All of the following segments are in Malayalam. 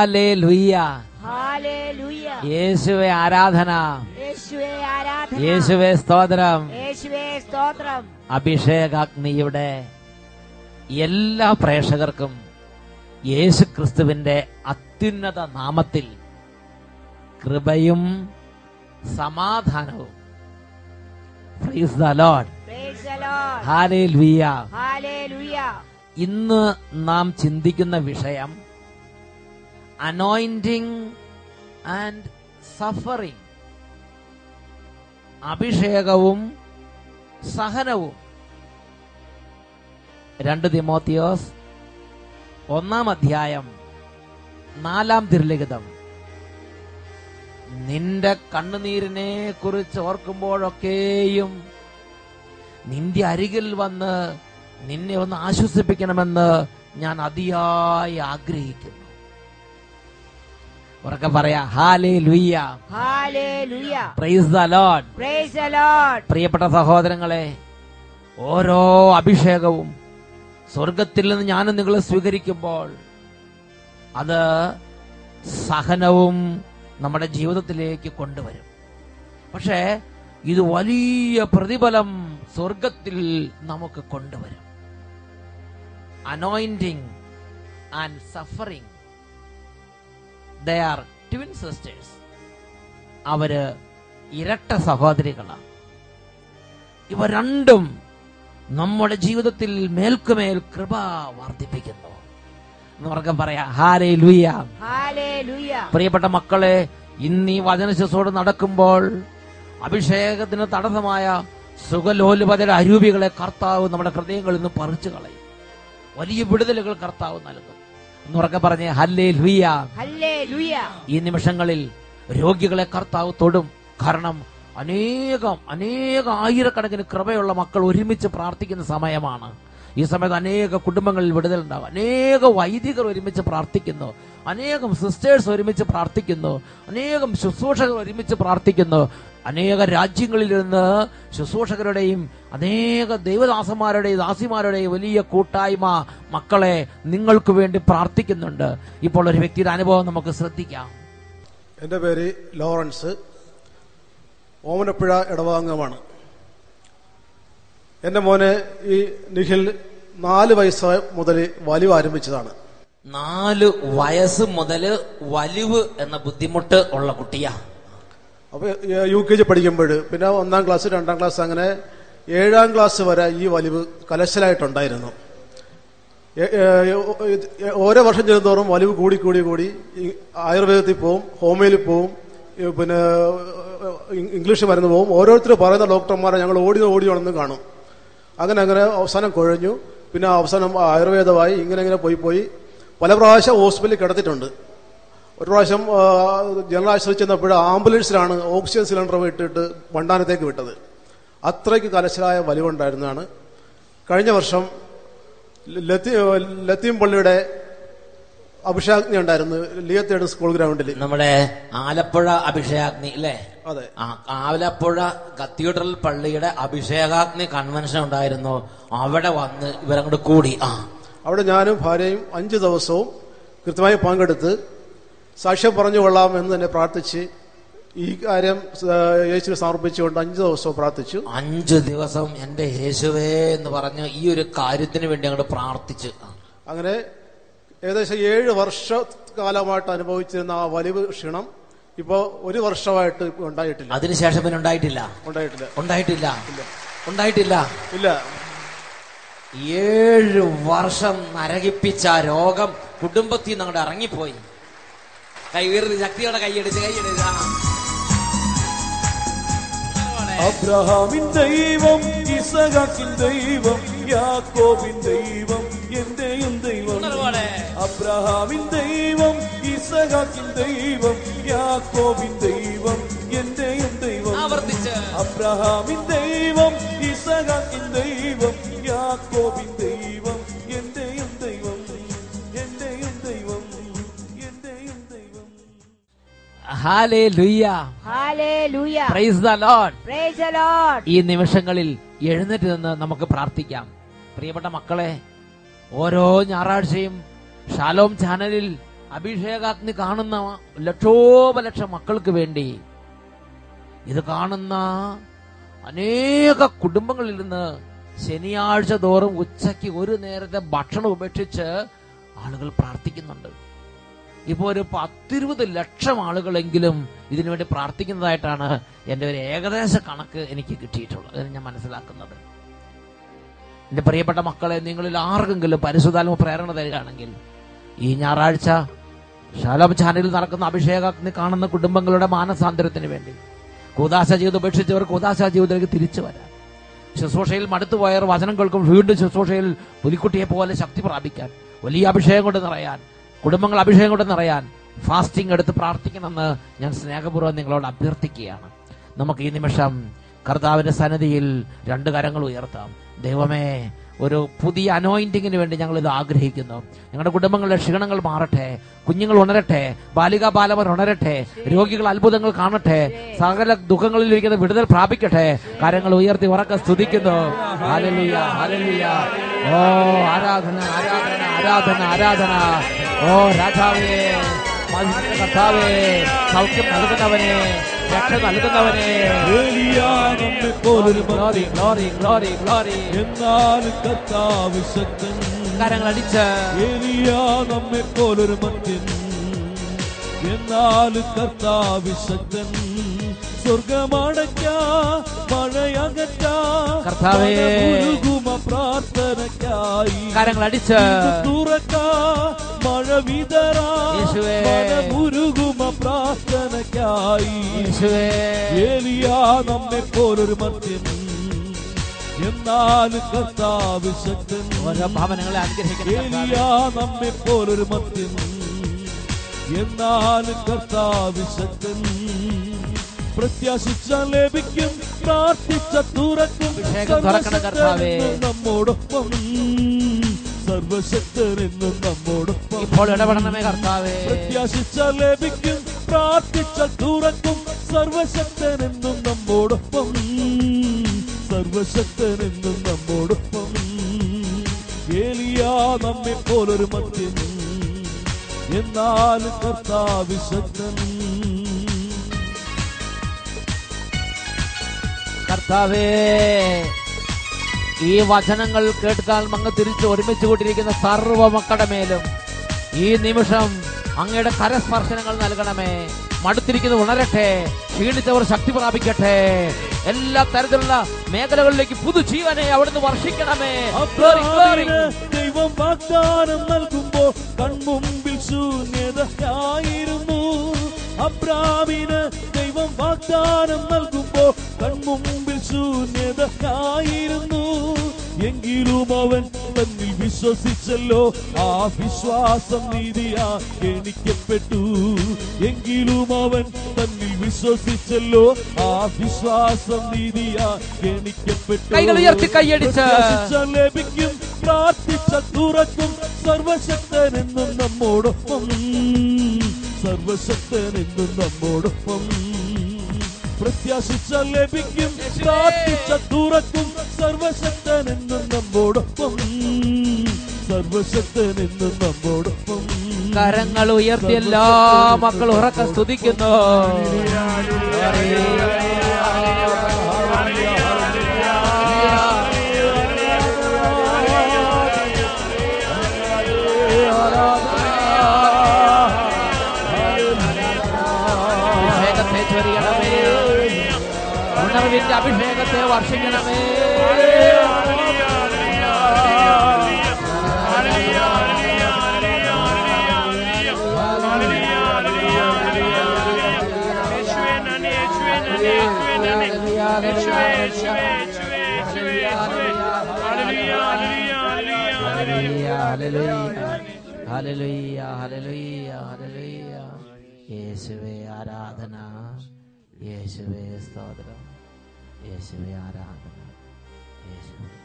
ഹാലേ ലുയ്യ യേശുവെ ആരാധന. യേശുവേ സ്തോത്രം. അഭിഷേകാഗ്നിയുടെ എല്ലാ പ്രേക്ഷകർക്കും യേശു ക്രിസ്തുവിന്റെ അത്യുന്നത നാമത്തിൽ കൃപയും സമാധാനവും. Praise the lord Hallelujah. ഹാലേലൂയ ഇന്ന് നാം ചിന്തിക്കുന്ന വിഷയം അനോയിന്റിങ് ആൻഡ് സഫറിങ് അഭിഷേകവും സഹനവും. രണ്ട് തിമോത്തിയോസ് ഒന്നാം അധ്യായം നാലാം തിരുലിഖിതം. നിന്റെ കണ്ണുനീരിനെ കുറിച്ച് ഓർക്കുമ്പോഴൊക്കെയും നിന്റെ അരികിൽ വന്ന് നിന്നെ ഒന്ന് ആശ്വസിപ്പിക്കണമെന്ന് ഞാൻ അതിയായി ആഗ്രഹിക്കുന്നു. ഉറക്കെ പറയാ hallelujah hallelujah praise the lord praise the lord പ്രിയപ്പെട്ട സഹോദരങ്ങളെ ഓരോ അഭിഷേകവും സ്വർഗത്തിൽ നിന്ന് ഞാനും നിങ്ങളെ സ്വീകരിക്കുമ്പോൾ അത് സഹനവും നമ്മുടെ ജീവിതത്തിലേക്ക് കൊണ്ടുവരും. പക്ഷേ ഇത് വലിയ പ്രതിഫലം സ്വർഗത്തിൽ നമുക്ക് കൊണ്ടുവരും. Anointing and suffering they are twin sisters അവർ ഇരട്ട സഹോദരികളാണ്. ഇവ രണ്ടും നമ്മുടെ ജീവിതത്തിൽ മേൽക്കുമേൽ കൃപ വർദ്ധിപ്പിക്കുന്നു. എന്നവർക്കും പറയാം. പ്രിയപ്പെട്ട മക്കളെ ഇന്ന് ഈ വചനശിസോട് നടക്കുമ്പോൾ അഭിഷേകത്തിന് തടസ്സമായ സുഖലോലുപതയുടെ അരൂപികളെ കർത്താവ് നമ്മുടെ ഹൃദയങ്ങളിൽ നിന്ന് പറിച്ചു കളയും വലിയ വിടുതലുകൾ കർത്താവ് നൽകും എന്നുറക്കെ പറഞ്ഞ് ഹല്ലേ ലുയ ഈ നിമിഷങ്ങളിൽ രോഗികളെ കർത്താവ് തൊടും. കാരണം അനേകം അനേക ആയിരക്കണക്കിന് കൃപയുള്ള മക്കൾ ഒരുമിച്ച് പ്രാർത്ഥിക്കുന്ന സമയമാണ്. ഈ സമയത്ത് അനേക കുടുംബങ്ങളിൽ വിടുതൽ ഉണ്ടാവും. അനേക വൈദികർ ഒരുമിച്ച് പ്രാർത്ഥിക്കുന്നു. അനേകം സിസ്റ്റേഴ്സ് ഒരുമിച്ച് പ്രാർത്ഥിക്കുന്നു. അനേകം ശുശ്രൂഷകർ ഒരുമിച്ച് പ്രാർത്ഥിക്കുന്നു. അനേക രാജ്യങ്ങളിൽ നിന്ന് ശുശ്രൂഷകരുടെയും അനേക ദൈവദാസന്മാരുടെയും ദാസിമാരുടെയും വലിയ കൂട്ടായ്മ മക്കളെ നിങ്ങൾക്ക് വേണ്ടി പ്രാർത്ഥിക്കുന്നുണ്ട്. ഇപ്പോൾ ഒരു വ്യക്തിയുടെ അനുഭവം നമുക്ക് ശ്രദ്ധിക്കാം. എന്റെ പേര് ലോറൻസ്. ഓമനപ്പുഴ ഇടവാംഗമാണ് എന്റെ മോനെ ഈ നിഖിൽ നാല് വയസ്സ് മുതൽ വലിവ് ആരംഭിച്ചതാണ്. നാല് വയസ്സ് മുതൽ വലിവ് എന്ന ബുദ്ധിമുട്ട് ഉള്ള കുട്ടിയാ. അപ്പോൾ യു കെ ജി പഠിക്കുമ്പോൾ പിന്നെ ഒന്നാം ക്ലാസ് രണ്ടാം ക്ലാസ് അങ്ങനെ ഏഴാം ക്ലാസ് വരെ ഈ വലിവ് കലശലായിട്ടുണ്ടായിരുന്നു. ഓരോ വർഷം ചെല്ലുന്തോറും വലിവ് കൂടി കൂടി കൂടി ആയുർവേദത്തിൽ പോവും ഹോമിയോയിൽ പോവും പിന്നെ ഇംഗ്ലീഷ് മരുന്ന് പോവും. ഓരോരുത്തർ പറയുന്ന ഡോക്ടർമാരെ ഞങ്ങൾ ഓടി ഓടി വേണമെന്ന് കാണും. അങ്ങനെ അങ്ങനെ അവസാനം കുഴഞ്ഞു. പിന്നെ അവസാനം ആയുർവേദമായി ഇങ്ങനെ ഇങ്ങനെ പോയി പോയി. പല പ്രാവശ്യം ഹോസ്പിറ്റലിൽ കിടത്തിയിട്ടുണ്ട് ഒരു പ്രാവശ്യം ജനറൽ ആശുപത്രി ചെന്നപ്പോൾ ആംബുലൻസിലാണ് ഓക്സിജൻ സിലിണ്ടർ ഇട്ടിട്ട് വണ്ടാനത്തേക്ക് വിട്ടത്. അത്രയ്ക്ക് കലശലായ വലിവുണ്ടായിരുന്നതാണ്. കഴിഞ്ഞ വർഷം ലത്തി ലത്തീം പള്ളിയുടെ അഭിഷേകാഗ്നി ഉണ്ടായിരുന്നു. ലിയത്തേട് സ്കൂൾ ഗ്രൗണ്ടിൽ നമ്മുടെ ആലപ്പുഴ അഭിഷേകാഗ്നി അല്ലേ അതെ. ആ ആലപ്പുഴ കത്തീഡ്രൽ പള്ളിയുടെ അഭിഷേകാഗ്നി കൺവെൻഷൻ ഉണ്ടായിരുന്നു. അവിടെ വന്ന് ഇവരങ്ങോട്ട് കൂടി. ആ. അവിടെ ഞാനും ഭാര്യയും അഞ്ചു ദിവസവും കൃത്യമായി പങ്കെടുത്ത് സാക്ഷ്യം പറഞ്ഞു കൊള്ളാം എന്ന് തന്നെ പ്രാർത്ഥിച്ച് ഈ കാര്യം യേശുവിനെ സമർപ്പിച്ചുകൊണ്ട് അഞ്ചു ദിവസവും പ്രാർത്ഥിച്ചു. അഞ്ചു ദിവസം എന്റെ യേശുവേ എന്ന് പറഞ്ഞ് ഈ ഒരു കാര്യത്തിന് വേണ്ടി അങ്ങോട്ട് പ്രാർത്ഥിച്ച്. അങ്ങനെ ഏകദേശം ഏഴ് വർഷ കാലമായിട്ട് അനുഭവിച്ചിരുന്ന ആ വലിവ് ക്ഷീണം ഇപ്പോ ഒരു വർഷമായിട്ട് ഉണ്ടായിട്ടില്ല. അതിനുശേഷം പിന്നെ ഉണ്ടായിട്ടില്ല. ഉണ്ടായിട്ടില്ല. ഉണ്ടായിട്ടില്ല. ഉണ്ടായിട്ടില്ല. ഇല്ല. ഏഴ് വർഷം നരകിപ്പിച്ച ആ രോഗം കുടുംബത്തിൽ നിന്ന് അങ്ങോട്ട് ഇറങ്ങിപ്പോയി. കൈ ഉയർത്തി ശക്തിയോടെ കൈയടിച്ച് കൈയടിച്ച് ആ. അബ്രഹാമിൻ ദൈവം ഇസഹാക്കിൻ ദൈവം യാക്കോബിൻ ദൈവം എന്റെയും ദൈവം. അബ്രഹാമിൻ ദൈവം ഇസഹാക്കിൻ ദൈവം യാക്കോബിൻ ദൈവം എന്റെയും ദൈവം. ആവർത്തിച്ച്. അബ്രഹാമിൻ ദൈവം ഇസഹാക്കിൻ ദൈവം യാക്കോബിൻ ദൈവം. ഈ നിമിഷങ്ങളിൽ എഴുന്നേറ്റ് നിന്ന് നമുക്ക് പ്രാർത്ഥിക്കാം. പ്രിയപ്പെട്ട മക്കളെ ഓരോ ഞായറാഴ്ചയും ഷാലോം ചാനലിൽ അഭിഷേകാഗ്നി കാണുന്ന ലക്ഷോപലക്ഷം മക്കൾക്ക് വേണ്ടി ഇത് കാണുന്ന അനേക കുടുംബങ്ങളിൽ നിന്ന് ശനിയാഴ്ച തോറും ഉച്ചയ്ക്ക് ഒരു നേരത്തെ ഭക്ഷണം ഉപേക്ഷിച്ച് ആളുകൾ പ്രാർത്ഥിക്കുന്നുണ്ട്. ഇപ്പോൾ ഒരു പത്തിരുപത് ലക്ഷം ആളുകളെങ്കിലും ഇതിനുവേണ്ടി പ്രാർത്ഥിക്കുന്നതായിട്ടാണ് എന്റെ ഒരു ഏകദേശ കണക്ക് എനിക്ക് കിട്ടിയിട്ടുള്ളത്. അതിന് ഞാൻ മനസ്സിലാക്കുന്നത്. എന്റെ പ്രിയപ്പെട്ട മക്കളെ നിങ്ങളിൽ ആർക്കെങ്കിലും പരിശുദ്ധാത്മ പ്രേരണ തരികയാണെങ്കിൽ ഈ ഞായറാഴ്ച ശാലോം ചാനലിൽ നടക്കുന്ന അഭിഷേകം കാണുന്ന കുടുംബങ്ങളുടെ മാനസാന്തരത്തിന് വേണ്ടി കൂതാശ ജീവിതം ഉപേക്ഷിച്ചവർ കൂതാശ ജീവിതത്തിലേക്ക് തിരിച്ചു വരാം ശുശ്രൂഷയിൽ മടുത്തുപോയവർ വചനം കേൾക്കും വീണ്ടും ശുശ്രൂഷയിൽ പുലിക്കുട്ടിയെ പോലെ ശക്തി പ്രാപിക്കാൻ വലിയ അഭിഷേകം കൊണ്ട് നിറയാൻ കുടുംബങ്ങൾ അഭിഷേകം കൊണ്ട് നിറയാൻ ഫാസ്റ്റിംഗ് എടുത്ത് പ്രാർത്ഥിക്കണമെന്ന് ഞാൻ സ്നേഹപൂർവം നിങ്ങളോട് അഭ്യർത്ഥിക്കുകയാണ്. നമുക്ക് ഈ നിമിഷം കർത്താവിന്റെ സന്നിധിയിൽ രണ്ട് കരങ്ങൾ ഉയർത്താം. ദൈവമേ ഒരു പുതിയ അനോയിന്റിങ്ങിന് വേണ്ടി ഞങ്ങൾ ഇത് ആഗ്രഹിക്കുന്നു. ഞങ്ങളുടെ കുടുംബങ്ങളുടെ ക്ഷീണങ്ങൾ മാറട്ടെ കുഞ്ഞുങ്ങൾ ഉണരട്ടെ ബാലികാ ബാലവർ ഉണരട്ടെ രോഗികൾ അത്ഭുതങ്ങൾ കാണട്ടെ സകല ദുഃഖങ്ങളിൽ ഇരിക്കുന്ന വിടുതൽ പ്രാപിക്കട്ടെ. കാര്യങ്ങൾ ഉയർത്തി ഉറക്കെ സ്തുതിക്കുന്നു. ഓ ആരാധന ആരാധന ആരാധന ആരാധന. ഓ രാജാവേ കർത്താവേ സൗഖ്യം നൽകുന്നവനെ. രക്ഷ നൽകുന്നവനെ ഏലിയാ നമ്മെ പോലൊരു ഗ്ലോറി ഗ്ലോറി ഗ്ലോറി ഗ്ലോറി എന്നാലും കർത്താവ് ശക്തൻ. കരങ്ങൾ അടിച്ച്. ഏലിയാ നമ്മെ പോലൊരു മത്യൻ എന്നാലും കർത്താവ് ശക്തൻ. സ്വർഗമടയ്ക്ക മഴയകറ്റ കർത്താവേ. പ്രാർത്ഥനയ്ക്കായി. കരങ്ങൾ അടിച്ച് തുറക്ക മഴ വിതറാ യേശുവേ. ഉരുകുമ പ്രാർത്ഥനയ്ക്കായി. ഏലിയാ നമ്മെ പോലൊരു മദ്യം എന്നാലും കർത്താവ് ശക്തൻ. ഓരോ ഭവനങ്ങളെ അനുഗ്രഹിക്കുന്ന നമ്മെ പോലൊരു മദ്യം എന്നാലും കർത്താവ് ശക്തൻ. പ്രത്യാശിച്ച ലഭിക്കും പ്രാർത്ഥിച്ച തുറക്കും. നമ്മോടൊപ്പം. സർവശക്തനെന്നും നമ്മോടൊപ്പം. ഇപ്പോൾ ഇടപെടണമേ കർത്താവേ. പ്രത്യാശിച്ച ലഭിക്കും പ്രാർത്ഥിച്ച തുറക്കും. സർവശക്തനെന്നും നമ്മോടൊപ്പം. സർവശക്തനെന്നും നമ്മോടൊപ്പം. ഏലിയാ നമ്മെ പോലൊരു മദ്യം എന്നാലും കർത്താവ് കർത്താവേ ഈ വചനങ്ങൾ കേട്ടാൽ അങ്ങ് തിരിച്ച് ഒരുമിച്ച് കൂട്ടിയിരിക്കുന്ന സർവ മക്കളുടെ മേലും ഈ നിമിഷം അങ്ങയുടെ കരസ്പർശനങ്ങൾ നൽകണമേ. മടുത്തിരിക്കുന്നത് ഉണരട്ടെ ക്ഷീണിച്ചവർ ശക്തി പ്രാപിക്കട്ടെ. എല്ലാ തരത്തിലുള്ള മേഖലകളിലേക്ക് പുതുജീവനെ അവിടുന്ന് വർഷിക്കണമേ. ദൈവം വാഗ്ദാനം നൽകുമ്പോ കൺമുമ്പിൽ ശൂന്യതയായിരുന്നു. അബ്രാമിന് വാഗ്ദാനം നൽകുമ്പോ കൺമുമ്പിൽ ശൂന്യതയായിരുന്നു. എങ്കിലും അവൻ തന്നിൽ വിശ്വസിച്ചല്ലോ. ആ വിശ്വാസം നീതിയാ എണിക്കപ്പെട്ടു എങ്കിലും അവൻ തന്നിൽ വിശ്വസിച്ചല്ലോ. ആ വിശ്വാസം നീതിയാ എണിക്കപ്പെട്ടു കൈകൾ ഉയർത്തി കൈയടിച്ച്. ലഭിക്കും പ്രാർത്ഥിച്ച തുറക്കും. സർവശക്തനെന്നും നമ്മോടൊപ്പം. സർവശക്തനെന്നും നമ്മോടൊപ്പം. പ്രത്യാശിച്ച ലഭിക്കും. പ്രാർത്ഥിച്ച തുറക്കും. സർവശക്തനെന്നും നമ്മോടൊപ്പം. സർവശക്തനെന്നും നമ്മോടൊപ്പം. കരങ്ങൾ ഉയർത്തി എല്ലാ മക്കളും ഉറക്കം സ്തുതിക്കുന്നു. ഉണർവിന്റെ അഭിഷേകത്തെ വർഷിക്കണമേ ഹല്ലേലൂയ ഹല്ലേലൂയ ഹല്ലേലൂയ യേശുവേ ആരാധന യേശുവേ സ്തോത്രം യേശുവേ ആരാധന. യേശുവെ.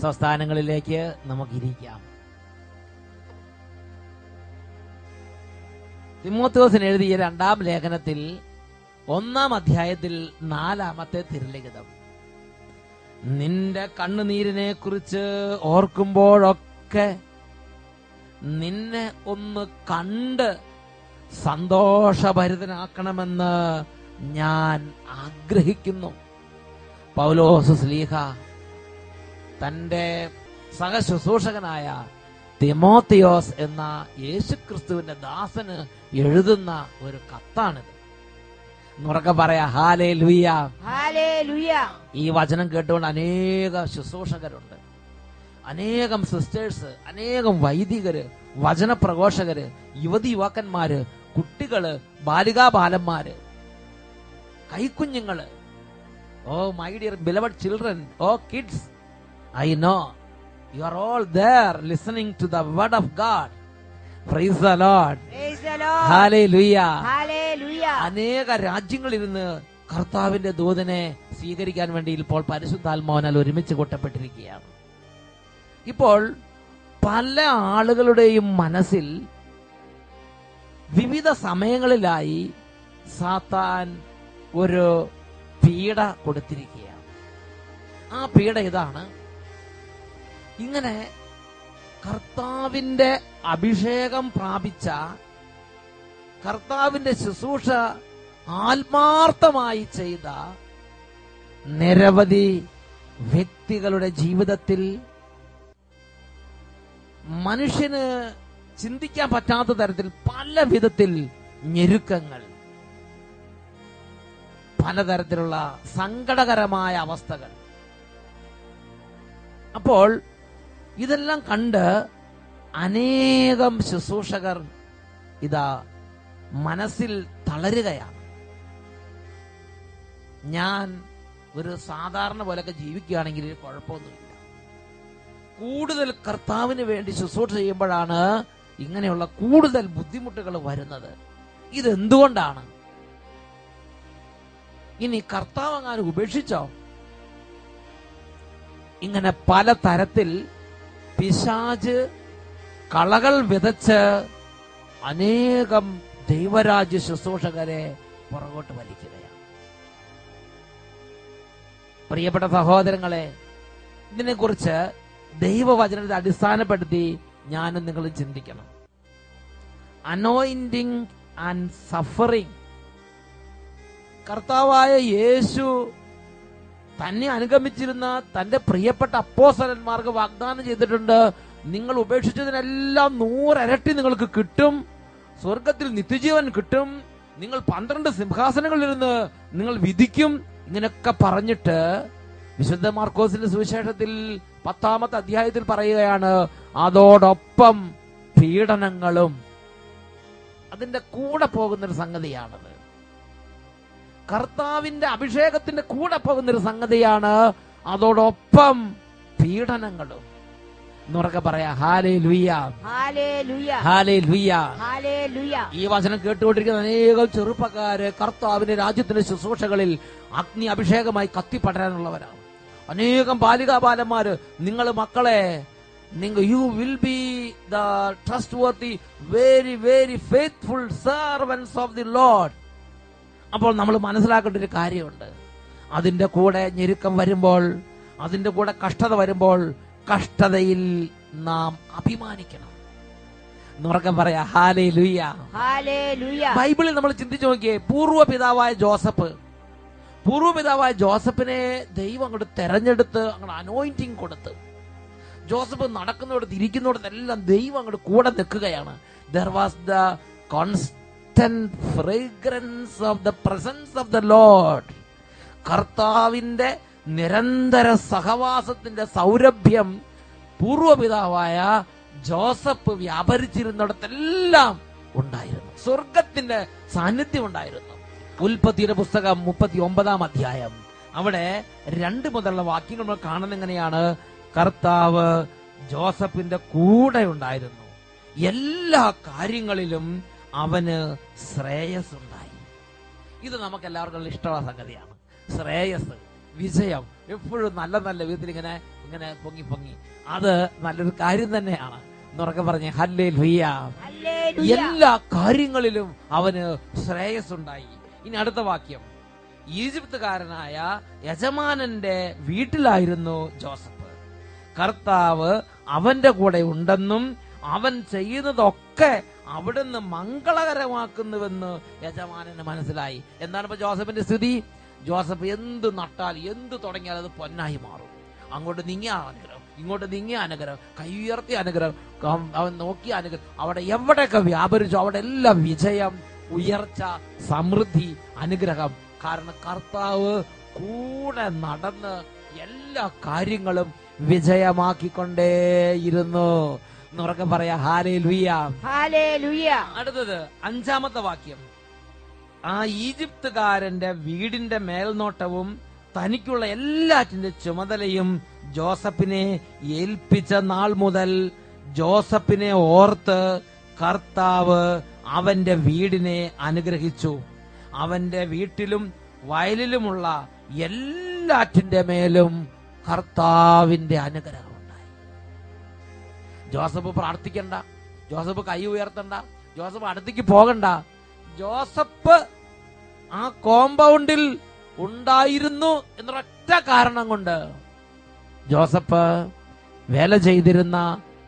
സ്വസ്ഥാനങ്ങളിലേക്ക് നമുക്കിരിക്കാം. തിമോത്തോസിന് എഴുതിയ രണ്ടാം ലേഖനത്തിൽ ഒന്നാം അധ്യായത്തിൽ നാലാമത്തെ തിരുലിഖിതം. നിന്റെ കണ്ണുനീരിനെ കുറിച്ച് ഓർക്കുമ്പോഴൊക്കെ നിന്നെ ഒന്ന് കണ്ട് സന്തോഷഭരിതനാക്കണമെന്ന് ഞാൻ ആഗ്രഹിക്കുന്നു. പൗലോസ് സ്ലീഹ തന്റെ സഹശുശ്രൂഷകനായ തിമോത്തിയോസ് എന്ന യേശുക്രിസ്തുവിന്റെ ദാസന് എഴുതുന്ന ഒരു കത്താണിത്. എന്നുറക്കെ പറയാ ഹാലേ ലുയ ഹാലേ ലുയ ഈ വചനം കേട്ടുകൊണ്ട് അനേക ശുശ്രൂഷകരുണ്ട്. അനേകം സിസ്റ്റേഴ്സ് അനേകം വൈദികര് വചനപ്രഘോഷകര് യുവതി യുവാക്കന്മാര് കുട്ടികൾ ബാലികാ ബാലന്മാര് കൈക്കുഞ്ഞുങ്ങൾ ഓ my dear beloved children oh kids. I know you are all there listening to the word of God. Praise the lord. അനേക കർത്താവിന്റെ ദൂതനെ സ്വീകരിക്കാൻ വേണ്ടി ഇപ്പോൾ പരിശുദ്ധാത്മാവനാൽ ഒരുമിച്ച് കൂട്ടപ്പെട്ടിരിക്കുകയാണ്. ഇപ്പോൾ പല ആളുകളുടെയും മനസ്സിൽ വിവിധ സമയങ്ങളിലായി സാത്താൻ ഒരു പീഡ കൊടുത്തിരിക്കുകയാണ്. ആ പീഡ ഇതാണ്. ഇങ്ങനെ കർത്താവിന്റെ അഭിഷേകം പ്രാപിച്ച കർത്താവിന്റെ ശുശ്രൂഷ ആത്മാർത്ഥമായി ചെയ്ത നിരവധി വ്യക്തികളുടെ ജീവിതത്തിൽ മനുഷ്യന് ചിന്തിക്കാൻ പറ്റാത്ത തരത്തിൽ പല വിധത്തിൽ ഞെരുക്കങ്ങൾ പലതരത്തിലുള്ള സങ്കടകരമായ അവസ്ഥകൾ. അപ്പോൾ ഇതെല്ലാം കണ്ട് അനേകം ശുശ്രൂഷകർ ഇതാ മനസ്സിൽ തളരുകയാണ്. ഞാൻ ഒരു സാധാരണ പോലൊക്കെ ജീവിക്കുകയാണെങ്കിൽ കുഴപ്പമൊന്നുമില്ല. കൂടുതൽ കർത്താവിന് വേണ്ടി ശുശ്രൂഷ ചെയ്യുമ്പോഴാണ് ഇങ്ങനെയുള്ള കൂടുതൽ ബുദ്ധിമുട്ടുകൾ വരുന്നത്. ഇതെന്തുകൊണ്ടാണ്? ഇനി കർത്താവ് അങ്ങനെ ഉപേക്ഷിച്ചോ? ഇങ്ങനെ പല തരത്തിൽ പിശാജ് കളകൾ വിതച്ച് അനേകം ദൈവരാജ്യ ശുശ്രൂഷകരെ പുറകോട്ട് വലിക്കുകയാണ്. പ്രിയപ്പെട്ട സഹോദരങ്ങളെ ഇതിനെക്കുറിച്ച് ദൈവവചനത്തെ അടിസ്ഥാനപ്പെടുത്തി ഞാനും നിങ്ങൾ ചിന്തിക്കണം. അനോയിന്റിങ് ആൻഡ് സഫറിങ് കർത്താവായ യേശു തന്നെ അനുഗമിച്ചിരുന്ന തന്റെ പ്രിയപ്പെട്ട അപ്പോസലന്മാർക്ക് വാഗ്ദാനം ചെയ്തിട്ടുണ്ട്. നിങ്ങൾ ഉപേക്ഷിച്ചതിനെല്ലാം നൂറരട്ടി നിങ്ങൾക്ക് കിട്ടും. സ്വർഗത്തിൽ നിത്യജീവൻ കിട്ടും. നിങ്ങൾ പന്ത്രണ്ട് സിംഹാസനങ്ങളിലിരുന്ന് നിങ്ങൾ വിധിക്കും. ഇങ്ങനെയൊക്കെ പറഞ്ഞിട്ട് വിശുദ്ധ മാർക്കോസിന്റെ സുവിശേഷത്തിൽ പത്താമത്തെ അധ്യായത്തിൽ പറയുകയാണ് അതോടൊപ്പം പീഡനങ്ങളും അതിന്റെ കൂടെ പോകുന്ന ഒരു സംഗതിയാണത്. കർത്താവിന്റെ അഭിഷേകത്തിന്റെ കൂടെ പോകുന്നൊരു സംഗതിയാണ് അതോടൊപ്പം പീഡനങ്ങളും. എന്നുറക്കെ പറയാ. Hallelujah. ഹാലേ ലുയ്യ ഈ വചനം കേട്ടുകൊണ്ടിരിക്കുന്ന അനേകം ചെറുപ്പക്കാര് കർത്താവിന്റെ രാജ്യത്തിന്റെ ശുശ്രൂഷകളിൽ അഗ്നി അഭിഷേകമായി കത്തിപ്പടരാനുള്ളവരാണ്. അനേകം ബാലികാ ബാലന്മാര് നിങ്ങൾ മക്കളെ നിങ്ങൾ you will be the trustworthy very very faithful servants of the lord അപ്പോൾ നമ്മൾ മനസ്സിലാക്കേണ്ട ഒരു കാര്യമുണ്ട്. അതിന്റെ കൂടെ ഞെരുക്കം വരുമ്പോൾ അതിന്റെ കൂടെ കഷ്ടത വരുമ്പോൾ കഷ്ടതയിൽ നാം അഭിമാനിക്കണം. എന്നുറക്കം പറയാ ഹാലേ ലുയ്യ. ബൈബിളിൽ നമ്മൾ ചിന്തിച്ചു നോക്കിയേ പൂർവ പിതാവായ ജോസഫ് പൂർവ പിതാവായ ജോസഫിനെ ദൈവം അങ്ങോട്ട് തെരഞ്ഞെടുത്ത് അങ്ങോട്ട് അനോയിന്റിങ് കൊടുത്ത് ജോസഫ് നടക്കുന്നിടത്ത് ഇരിക്കുന്നിടത്തെല്ലാം ദൈവം അങ്ങോട്ട് കൂടെ നിൽക്കുകയാണ്. There was the constant fragrance of the presence of the lord കർത്താവിന്റെ നിരന്തര സഹവാസത്തിന്റെ സൗരഭ്യം പൂർവപിതാവായ ജോസഫ് വ്യാപരിച്ചിരുന്നിടത്തെല്ലാം ഉണ്ടായിരുന്നു. സ്വർഗത്തിന്റെ സാന്നിധ്യം ഉണ്ടായിരുന്നു. ഉൽപ്പത്തിയുടെ പുസ്തകം മുപ്പത്തി ഒമ്പതാം അധ്യായം. അവിടെ രണ്ട് മുതലുള്ള വാക്യങ്ങൾ നമ്മൾ കാണുന്ന കർത്താവ് ജോസഫിന്റെ കൂടെ ഉണ്ടായിരുന്നു. എല്ലാ കാര്യങ്ങളിലും അവന് ശ്രേയസ് ഉണ്ടായി ഇത് നമുക്ക് എല്ലാവർക്കും ഇഷ്ടമുള്ള സംഗതിയാണ്. ശ്രേയസ് വിജയം എപ്പോഴും നല്ല നല്ല വിധത്തിൽ ഇങ്ങനെ ഇങ്ങനെ പൊങ്ങി പൊങ്ങി. അത് നല്ലൊരു കാര്യം തന്നെയാണ്. എന്നുറക്കെ പറഞ്ഞ് ഹല്ലേ ലുയ്യ എല്ലാ കാര്യങ്ങളിലും അവന് ശ്രേയസ് ഉണ്ടായി ഇനി അടുത്ത വാക്യം. ഈജിപ്തുകാരനായ യജമാനന്റെ വീട്ടിലായിരുന്നു ജോസഫ്. കർത്താവ് അവന്റെ കൂടെ ഉണ്ടെന്നും അവൻ ചെയ്യുന്നതൊക്കെ അവിടുന്ന് മംഗളകരമാക്കുന്നുവെന്ന് യജമാനന് മനസ്സിലായി. എന്താണ് ഇപ്പൊ ജോസഫിന്റെ സ്ഥിതി? ജോസഫ് എന്ത് നട്ടാൽ എന്ത് തുടങ്ങിയാൽ അത് പൊന്നായി മാറും. അങ്ങോട്ട് നീങ്ങിയ അനുഗ്രഹം ഇങ്ങോട്ട് നീങ്ങിയ അനുഗ്രഹം കൈ ഉയർത്തിയ അനുഗ്രഹം അവൻ നോക്കിയ അനുഗ്രഹം. അവിടെ എവിടെയൊക്കെ വ്യാപരിച്ചു അവിടെ എല്ലാം വിജയം ഉയർച്ച സമൃദ്ധി അനുഗ്രഹം. കാരണം കർത്താവ് കൂടെ നടന്ന് എല്ലാ കാര്യങ്ങളും വിജയമാക്കിക്കൊണ്ടേയിരുന്നു. എന്നുറക്കെ പറയാ ഹാലേ ലുയ്യ ഹാലേലുയ. അടുത്തത് അഞ്ചാമത്തെ വാക്യം. ആ ഈജിപ്തുകാരന്റെ വീടിന്റെ മേൽനോട്ടവും തനിക്കുള്ള എല്ലാറ്റിന്റെ ചുമതലയും ജോസഫിനെ ഏൽപ്പിച്ച നാൾ മുതൽ ജോസഫിനെ ഓർത്ത് കർത്താവ് അവന്റെ വീടിനെ അനുഗ്രഹിച്ചു. അവന്റെ വീട്ടിലും വയലിലുമുള്ള എല്ലാറ്റിന്റെ മേലും കർത്താവിന്റെ അനുഗ്രഹം. ജോസഫ് പ്രാർത്ഥിക്കണ്ട ജോസഫ് കൈ ഉയർത്തണ്ട ജോസഫ് അടുത്തേക്ക് പോകണ്ട. ജോസഫ് ആ കോമ്പൗണ്ടിൽ ഉണ്ടായിരുന്നു എന്നൊരൊറ്റ കാരണം കൊണ്ട് ജോസഫ് വേല ചെയ്തിരുന്ന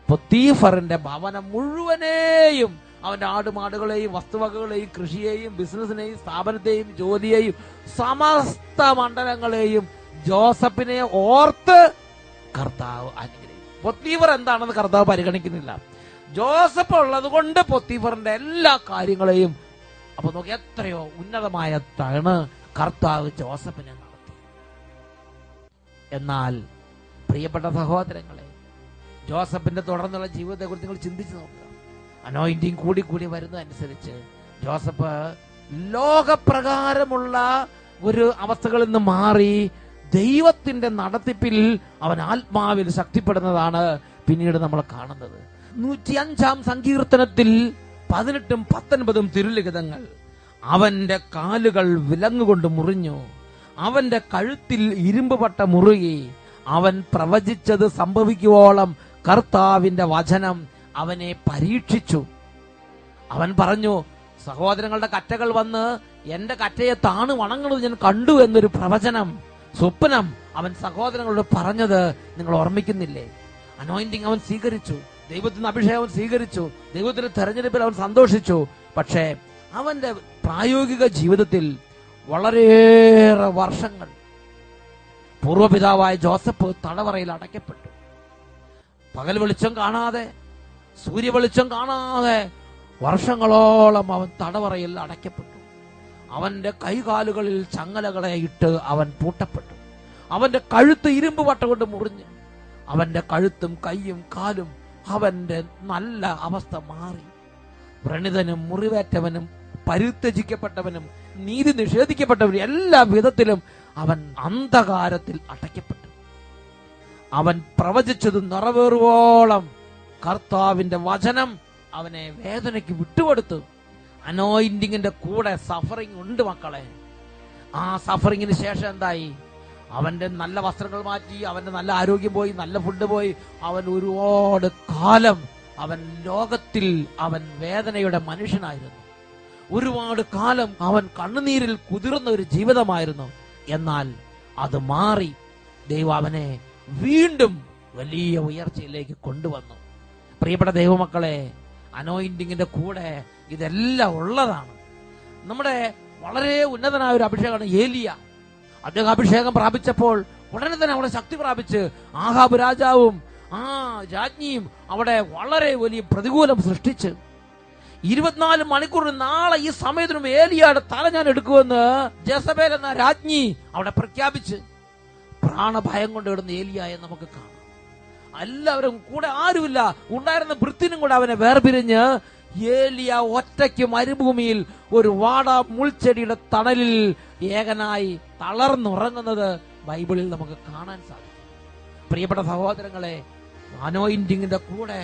പൊത്തീഫറിന്റെ ഭവനം മുഴുവനെയും അവന്റെ ആടുമാടുകളെയും വസ്തുവകകളെയും കൃഷിയെയും ബിസിനസിനെയും സ്ഥാപനത്തെയും ജോലിയെയും സമസ്ത മണ്ഡലങ്ങളെയും ജോസഫിനെ ഓർത്ത് കർത്താവ് അനുഗ്രഹിക്കും പൊത്തീഫർ എന്താണെന്ന് കർത്താവ് പരിഗണിക്കുന്നില്ല. ജോസഫ് ഉള്ളത് കൊണ്ട് പൊത്തീഫറിന്റെ എല്ലാ കാര്യങ്ങളെയും അപ്പൊ നോക്കി എത്രയോ ഉന്നതമായ താണ് കർത്താവ് ജോസഫിനെ നടത്തി. എന്നാൽ പ്രിയപ്പെട്ട സഹോദരങ്ങളെ ജോസഫിന്റെ തുടർന്നുള്ള ജീവിതത്തെ കുറിച്ച് നിങ്ങൾ ചിന്തിച്ചു നോക്കുക. അനോയിന്റിങ് കൂടി കൂടി വരുന്നതനുസരിച്ച് ജോസഫ് ലോകപ്രകാരമുള്ള ഒരു അവസ്ഥകളിൽ നിന്ന് മാറി ദൈവത്തിന്റെ നടത്തിപ്പിൽ അവൻ ആത്മാവിൽ ശക്തിപ്പെടുന്നതാണ് പിന്നീട് നമ്മൾ കാണുന്നത്. നൂറ്റി അഞ്ചാം സങ്കീർത്തനത്തിൽ പതിനെട്ടും പത്തൊൻപതും തിരുലിഖിതങ്ങൾ. അവന്റെ കാലുകൾ വിലങ്ങുകൊണ്ട് മുറിഞ്ഞു. അവന്റെ കഴുത്തിൽ ഇരുമ്പ് പട്ട മുറുകി. അവൻ പ്രവചിച്ചത് സംഭവിക്കുവോളം കർത്താവിന്റെ വചനം അവനെ പരീക്ഷിച്ചു. അവൻ പറഞ്ഞു സഹോദരങ്ങളുടെ കറ്റകൾ വന്ന് എന്റെ കറ്റയെ താണു വണങ്ങുന്നത് ഞാൻ കണ്ടു എന്നൊരു പ്രവചനം. സ്വപ്നം അവൻ സഹോദരങ്ങളോട് പറഞ്ഞത് നിങ്ങൾ ഓർമ്മിക്കുന്നില്ലേ? അനോയിന്റിങ് അവൻ സ്വീകരിച്ചു. ദൈവത്തിന്റെ അഭിഷേകം അവൻ സ്വീകരിച്ചു. ദൈവത്തിന്റെ തെരഞ്ഞെടുപ്പിൽ അവൻ സന്തോഷിച്ചു. പക്ഷേ അവന്റെ പ്രായോഗിക ജീവിതത്തിൽ വളരെയേറെ വർഷങ്ങൾ പൂർവപിതാവായ ജോസഫ് തടവറയിൽ അടയ്ക്കപ്പെട്ടു. പകൽ വെളിച്ചം കാണാതെ സൂര്യ വെളിച്ചം കാണാതെ വർഷങ്ങളോളം അവൻ തടവറയിൽ അടയ്ക്കപ്പെട്ടു. അവന്റെ കൈകാലുകളിൽ ചങ്ങലകളെ ഇട്ട് അവൻ പൂട്ടപ്പെട്ടു. അവന്റെ കഴുത്ത് ഇരുമ്പ് വട്ട കൊണ്ട് മുറിഞ്ഞ്. അവന്റെ കഴുത്തും കൈയും കാലും അവന്റെ നല്ല അവസ്ഥ മാറി. വ്രണിതനും മുറിവേറ്റവനും പരിത്യജിക്കപ്പെട്ടവനും നീതി നിഷേധിക്കപ്പെട്ടവനും എല്ലാ വിധത്തിലും അവൻ അന്ധകാരത്തിൽ അടയ്ക്കപ്പെട്ടു. അവൻ പ്രവചിച്ചത് നിറവേറുവോളം. കർത്താവിന്റെ വചനം അവനെ വേദനയ്ക്ക് വിട്ടുകൊടുത്തു. അനോയിന്റിങ്ങിന്റെ കൂടെ സഫറിങ് ഉണ്ട് മക്കളെ. ആ സഫറിങ്ങിന് ശേഷം എന്തായി? അവന്റെ നല്ല വസ്ത്രങ്ങൾ മാറ്റി അവന്റെ നല്ല ആരോഗ്യം പോയി നല്ല ഫുഡ് പോയി. അവൻ ഒരുപാട് കാലം അവൻ ലോകത്തിൽ അവൻ വേദനയുടെ മനുഷ്യനായിരുന്നു. ഒരുപാട് കാലം അവൻ കണ്ണുനീരിൽ കുതിർന്ന ഒരു ജീവിതമായിരുന്നു. എന്നാൽ അത് മാറി ദൈവം അവനെ വീണ്ടും വലിയ ഉയർച്ചയിലേക്ക് കൊണ്ടുവന്നു. പ്രിയപ്പെട്ട ദൈവമക്കളെ അനോയിന്റിങ്ങിന്റെ കൂടെ ഇതെല്ലാം ഉള്ളതാണ്. നമ്മുടെ വളരെ ഉന്നതനായ ഒരു അഭിഷേകമാണ് ഏലിയ. അദ്ദേഹം അഭിഷേകം പ്രാപിച്ചപ്പോൾ ഉടനെ തന്നെ അവിടെ ശക്തി പ്രാപിച്ച് ആഹാബ് രാജാവും ആ രാജ്ഞിയും അവിടെ വളരെ വലിയ പ്രതികൂലം സൃഷ്ടിച്ച്. ഇരുപത്തിനാല് മണിക്കൂർ നാളെ ഈ സമയത്തിനും ഏലിയയുടെ തല ഞാൻ എടുക്കുമെന്ന് ജസബേൽ എന്ന രാജ്ഞി അവിടെ പ്രഖ്യാപിച്ച് പ്രാണഭയം കൊണ്ട് ഇടുന്ന ഏലിയായെ നമുക്ക് കാണാം. എല്ലാവരും കൂടെ ആരുമില്ല. ഉണ്ടായിരുന്ന വൃത്തിനും കൂടെ അവനെ വേർപിരിഞ്ഞ് ഏലിയ ഒറ്റയ്ക്ക് മരുഭൂമിയിൽ ഒരു വാട മുൾച്ചെടിയുടെ തണലിൽ ഏകനായി തളർന്നുറങ്ങുന്നത് ബൈബിളിൽ നമുക്ക് കാണാൻ സാധിക്കും. പ്രിയപ്പെട്ട സഹോദരങ്ങളെ അനോയിന്റിങ്ങിന്റെ കൂടെ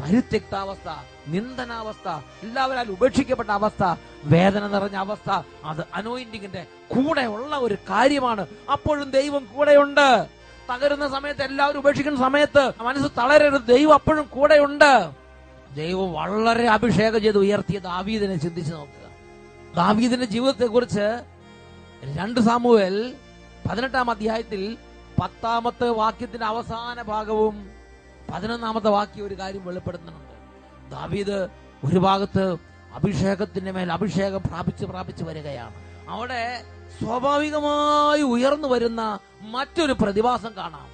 പരിത്യക്താവസ്ഥ നിന്ദനാവസ്ഥ എല്ലാവരാൽ ഉപേക്ഷിക്കപ്പെട്ട അവസ്ഥ വേദന നിറഞ്ഞ അവസ്ഥ അത് അനോയിന്റിങ്ങിന്റെ കൂടെ ഉള്ള ഒരു കാര്യമാണ്. അപ്പോഴും ദൈവം കൂടെയുണ്ട്. തകരുന്ന സമയത്ത് എല്ലാവരും ഉപേക്ഷിക്കുന്ന സമയത്ത് മനസ്സ് തളരരുത്. ദൈവം അപ്പോഴും കൂടെയുണ്ട്. ദൈവം വളരെ അഭിഷേകം ചെയ്ത് ഉയർത്തിയ ദാവീദിനെ ചിന്തിച്ചു നോക്കുക. ദാവീദിന്റെ ജീവിതത്തെ കുറിച്ച് രണ്ട് സാമൂഹൽ പതിനെട്ടാം അധ്യായത്തിൽ പത്താമത്തെ വാക്യത്തിന്റെ അവസാന ഭാഗവും പതിനൊന്നാമത്തെ വാക്യം ഒരു കാര്യം വെളിപ്പെടുത്തുന്നുണ്ട്. ദാവീദ് ഒരു ഭാഗത്ത് അഭിഷേകത്തിന്റെ മേൽ അഭിഷേകം പ്രാപിച്ച് പ്രാപിച്ചു വരികയാണ്. അവിടെ സ്വാഭാവികമായി ഉയർന്നു വരുന്ന മറ്റൊരു പ്രതിഭാസം കാണാം.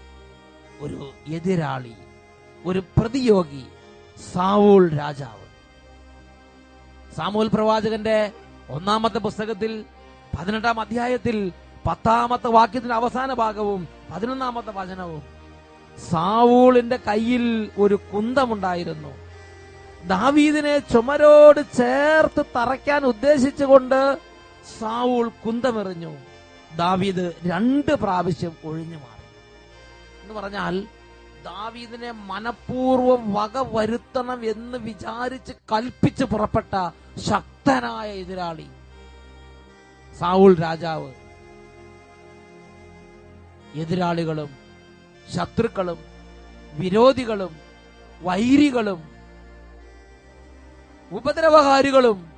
ഒരു എതിരാളി ഒരു പ്രതിയോഗി സാവൂൾ രാജാവ്. സാമൂൽ പ്രവാചകന്റെ ഒന്നാമത്തെ പുസ്തകത്തിൽ പതിനെട്ടാം അധ്യായത്തിൽ പത്താമത്തെ വാക്യത്തിന്റെ അവസാന ഭാഗവും പതിനൊന്നാമത്തെ വചനവും. സാവൂളിന്റെ കയ്യിൽ ഒരു കുന്തമുണ്ടായിരുന്നു. ദാവീദിനെ ചുമരോട് ചേർത്ത് തറയ്ക്കാൻ ഉദ്ദേശിച്ചുകൊണ്ട് സാവൂൾ കുന്തമെറിഞ്ഞു. ദാവീദ് രണ്ട് പ്രാവശ്യം ഒഴിഞ്ഞു മാറി. എന്ന് പറഞ്ഞാൽ ദാവീദിനെ മനഃപൂർവം വക വരുത്തണം എന്ന് വിചാരിച്ച് കൽപ്പിച്ച് പുറപ്പെട്ട ശക്തനായ എതിരാളി സാവൂൾ രാജാവ്. എതിരാളികളും ശത്രുക്കളും വിരോധികളും വൈരികളും ഉപദ്രവകാരികളും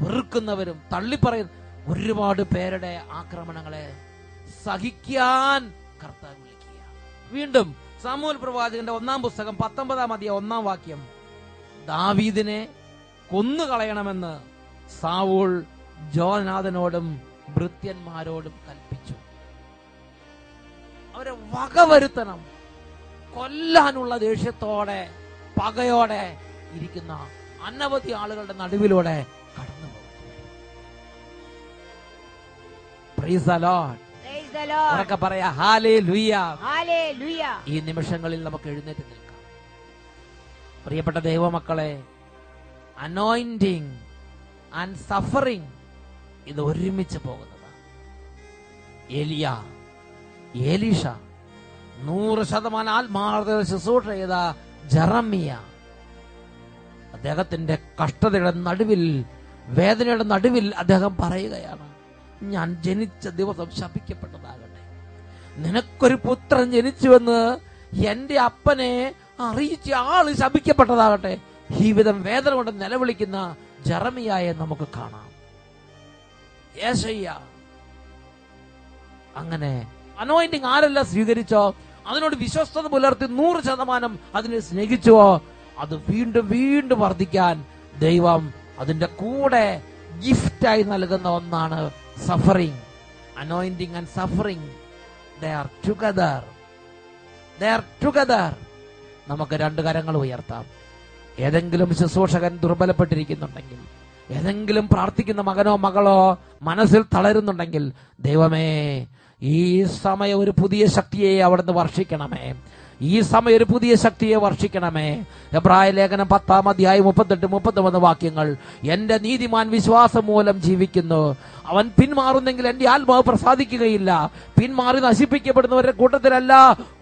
വെറുക്കുന്നവരും തള്ളിപ്പറയുന്ന ഒരുപാട് പേരുടെ ആക്രമണങ്ങളെ സഹിക്കാൻ കർത്താവ് വിളിക്കുക. വീണ്ടും സാമൂൽ പ്രവാചകന്റെ ഒന്നാം പുസ്തകം പത്തൊമ്പതാം അധ്യായം ഒന്നാം വാക്യം. ദാവീദിനെ കൊന്നുകളയണമെന്ന് സാവൂൾ ജോനാഥനോടും ഭൃത്യന്മാരോടും കൽപ്പിച്ചു. അവരെ വകവരുത്തണം കൊല്ലാനുള്ള ദേഷ്യത്തോടെ പകയോടെ ഇരിക്കുന്ന അനവധി ആളുകളുടെ നടുവിലൂടെ ഉറക്കെ പറയാ ഹാലേ ലുയ ഈ നിമിഷങ്ങളിൽ നമുക്ക് എഴുന്നേറ്റ് നിൽക്കാം. പ്രിയപ്പെട്ട ദൈവമക്കളെ അനോയിന്റിങ് ആൻഡ് സഫറിങ് ഇത് ഒരുമിച്ച് പോകുന്നതാണ്. എലിയ ഏലീഷ നൂറ് ശതമാനം ആത്മാർത്ഥ ശുശ്രൂഷ ചെയ്ത ജറമിയ. അദ്ദേഹത്തിന്റെ കഷ്ടതയുടെ നടുവിൽ വേദനയുടെ നടുവിൽ അദ്ദേഹം പറയുകയാണ് ഞാൻ ജനിച്ച ദിവസം ശപിക്കപ്പെട്ടതാകട്ടെ. നിനക്കൊരു പുത്രൻ ജനിച്ചുവെന്ന് എന്റെ അപ്പനെ അറിയിച്ച ആൾ ശപിക്കപ്പെട്ടതാകട്ടെ. വിധം വേദന കൊണ്ട് നിലവിളിക്കുന്ന ജറമിയായെ നമുക്ക് കാണാം. അങ്ങനെ അനോയിന്റിങ് ആരെല്ലാം സ്വീകരിച്ചോ? അതിനോട് വിശ്വസ്തത പുലർത്തി നൂറ് ശതമാനം അതിനെ സ്നേഹിച്ചുവോ? അത് വീണ്ടും വീണ്ടും വർദ്ധിക്കാൻ ദൈവം അതിന്റെ കൂടെ ഗിഫ്റ്റായി നൽകുന്ന ഒന്നാണ് suffering anointing and suffering they are together. They are together. നമുക്ക് രണ്ട് കരങ്ങൾ ഉയർത്താം ഏതെങ്കിലും ശുശ്രൂഷകൻ ദുർബലപ്പെട്ടിരിക്കുന്നുണ്ടെങ്കിൽ ഏതെങ്കിലും പ്രാർത്ഥിക്കുന്ന മകനോ മകളോ മനസ്സിൽ തളരുന്നുണ്ടെങ്കിൽ ദൈവമേ ഈ സമയം ഒരു പുതിയ ശക്തിയെ അവിടുന്ന് വർഷിക്കണമേ ഈ സമയം ഒരു പുതിയ ശക്തിയെ വർഷിക്കണമേ. എബ്രായ ലേഖനം പത്താം അധ്യായം മുപ്പത്തെട്ട് മുപ്പത്തൊമ്പത് വാക്യങ്ങൾ. എന്റെ നീതിമാൻ വിശ്വാസം മൂലം ജീവിക്കുന്നു. അവൻ പിന്മാറുന്നെങ്കിൽ എന്റെ ആത്മാവ് പ്രസാദിക്കുകയില്ല. പിന്മാറി നശിപ്പിക്കപ്പെടുന്നവരുടെ കൂട്ടത്തിലല്ല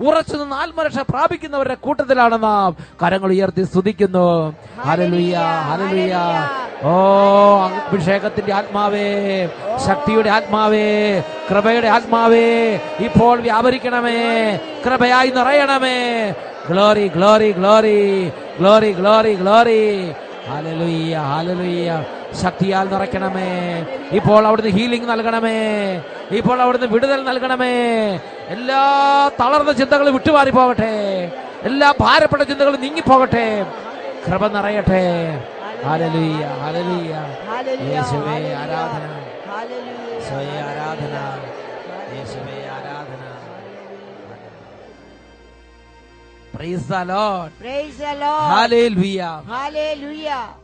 ഉറച്ചു നിന്ന് ആത്മരക്ഷ പ്രാപിക്കുന്നവരുടെ കൂട്ടത്തിലാണ് നാം. കരങ്ങൾ ഉയർത്തി സ്തുതിക്കുന്നു. ഹലലുയ്യ ഓ അഭിഷേകത്തിന്റെ ആത്മാവേ ശക്തിയുടെ ആത്മാവേ കൃപയുടെ ആത്മാവേ ഇപ്പോൾ വ്യാപരിക്കണമേ കൃപയായി നിറയണമേ. Glory glory glory glory glory glory hallelujah hallelujah ശക്തിയാൽ നിറയ്ക്കണമേ. ഇപ്പോൾ അവിടുന്ന് ഹീലിംഗ് നൽകണമേ. ഇപ്പോൾ അവിടുന്ന് വിടുതൽ നൽകണമേ. എല്ലാ തളർന്ന ചിന്തകളും വിട്ടുമാറി പോകട്ടെ. എല്ലാ ഭാരപ്പെട്ട ചിന്തകളും നീങ്ങിപ്പോകട്ടെ. കൃപ നിറയട്ടെ. ഹാലലുയ്യ ഹാലലുയ്യ Hallelujah. യേശുവേ Hallelujah. ആരാധന. യേശുവേ ആരാധന. Praise the Lord. Praise the Lord. Hallelujah. Hallelujah.